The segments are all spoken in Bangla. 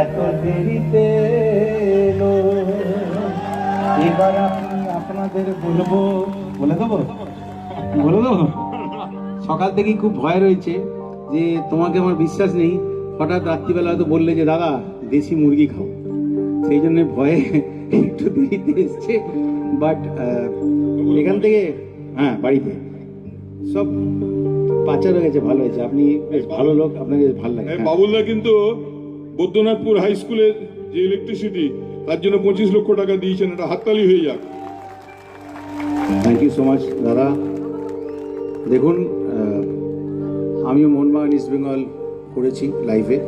এত দেরিতে এলো। এবার আমি আপনাদের বলব, বলে দেবো? বলে দেবো? সকাল থেকেই খুব ভয় রয়েছে যে তোমাকে আমার বিশ্বাস নেই। হঠাৎ রাত্রিবেলা হয়তো বললে যে, দাদা, দেশি মুরগি খাও। সেই জন্য ভয়ে একটু দেরিতে এসছে। বাট এখান থেকে হ্যাঁ বাড়িতে। সব পাচার হয়ে গেছে, ভালো হয়েছে। আপনি বেশ ভালো লোক, আপনাকে বেশ ভালো লাগে। হ্যাঁ। বাবুলদা কিন্তু বৈদ্যনাথপুর হাই স্কুলের যে ইলেকট্রিসিটি তার জন্য পঁচিশ লক্ষ টাকা দিয়েছেন। এটা হাততালি হয়ে যাক। থ্যাংক ইউ সো মাচ দাদা। দেখুন আমিও মোহনবাগান ইস্ট বেঙ্গল করেছি লাইফে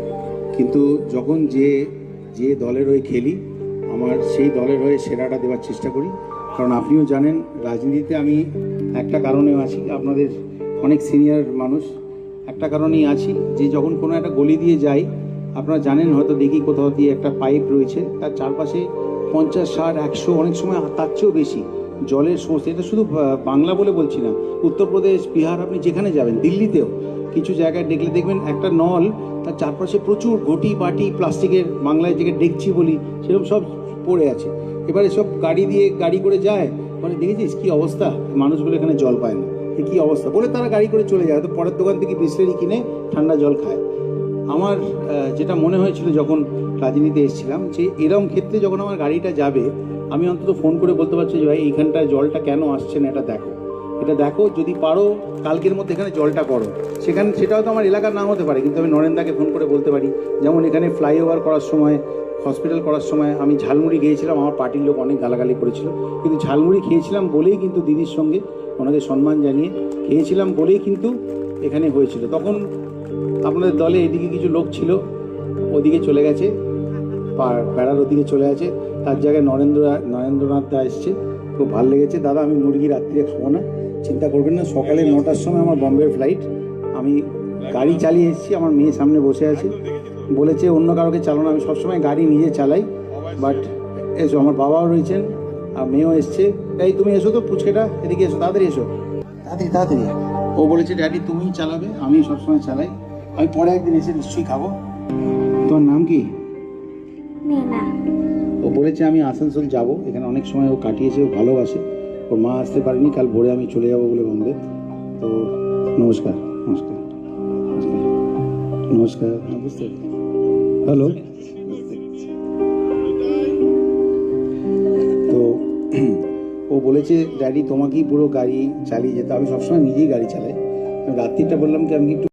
কিন্তু যখন যে যে দলের হয়ে খেলি, আমার সেই দলের হয়ে সেরাটা দেওয়ার চেষ্টা করি। কারণ আপনিও জানেন, রাজনীতিতে আমি একটা কারণেও আছি, আপনাদের অনেক সিনিয়র মানুষ। একটা কারণেই আছি যে, যখন কোনো একটা গলি দিয়ে যাই আপনারা জানেন হয়তো দেখি কোথাও দিয়ে একটা পাইপ রয়েছে, তার চারপাশে পঞ্চাশ, ষাট, একশো অনেক সময় তার চেয়েও বেশি জলের সমস্যা। এটা শুধু বাংলা বলে বলছি না, উত্তরপ্রদেশ, বিহার আপনি যেখানে যাবেন, দিল্লিতেও কিছু জায়গায় দেখলে দেখবেন একটা নল, তার চারপাশে প্রচুর ঘটি, বাটি, প্লাস্টিকের বাংলায় যেটা দেখছি বলি, সেরকম সব পড়ে আছে। এবারে সব গাড়ি দিয়ে গাড়ি করে যায় মানে দেখেছিস কী অবস্থা? মানুষগুলো এখানে জল পায় না। কি অবস্থা? বলে তারা গাড়ি করে চলে যায় তো পরের দোকান থেকে বিসলেরি কিনে ঠান্ডা জল খায়। আমার যেটা মনে হয়েছিল যখন রাজনীতিতে এসেছিলাম, যে এরকম ক্ষেত্রে যখন আমার গাড়িটা যাবে, আমি অন্তত ফোন করে বলতে পারছি যে, ভাই, এইখানটায় জলটা কেন আসছে না, এটা দেখো। এটা দেখো, যদি পারো, কালকের মধ্যে এখানে জলটা করো। সেখানে, সেটাও তো আমার এলাকার নাম হতে পারে, কিন্তু আমি নরেন্দাকে ফোন করে বলতে পারি। যেমন এখানে ফ্লাইওভার করার সময়, হসপিটাল করার সময় আমি ঝালমুড়ি খেয়েছিলাম আমার পার্টির লোক অনেক গালাগালি করেছিল। কিন্তু ঝালমুড়ি খেয়েছিলাম বলেই কিন্তু দিদির সঙ্গে ওনাকে সম্মান জানিয়ে খেয়েছিলাম বলেই কিন্তু এখানে হয়েছিল। তখন আপনাদের দলে এদিকে কিছু লোক ছিল, ওদিকে চলে গেছে বেড়ার ওদিকে চলে গেছে তার জায়গায় নরেন্দ্র, নরেন্দ্রনাথ দা এসছে, খুব ভালো লেগেছে। দাদা, আমি মুরগি রাত্রিরে খাব না, চিন্তা করবেন না, সকালে নটার সময় আমার বম্বের ফ্লাইট আমি গাড়ি চালিয়ে এসেছি, আমার মেয়ে সামনে বসে আছে। বলেছে, অন্য কারোকে চালানো আমি সবসময় গাড়ি নিজে চালাই বাট এসো, আমার বাবাও রয়েছেন, আর মেয়েও এসছে। এই, তুমি এসো তো, পুচকেটা, এদিকে এসো, তাড়াতাড়ি এসো। তাড়াতাড়ি তাড়াতাড়ি। ও বলেছে ড্যাডি তুমিই চালাবে আমি সবসময় চালাই। আমি পরে একদিন এসে নিশ্চয়ই খাব। তোমার নাম কি? ও বলেছে আমি আসানসোল যাব। এখানে অনেক সময় ও কাটিয়েছে ও ভালোবাসে। ওর মা আসতে পারেনি কাল ভোরে আমি চলে যাব বলে বম্বে তো নমস্কার নমস্কার। নমস্কার। নমস্কার হ্যাঁ, বুঝতে হ্যালো বলেছে ড্যাডি তোমাকেই পুরো গাড়ি চালিয়ে যেতে আমি সবসময় নিজেই গাড়ি চালাই। রাত্রিটা বললাম কি, আমি একটু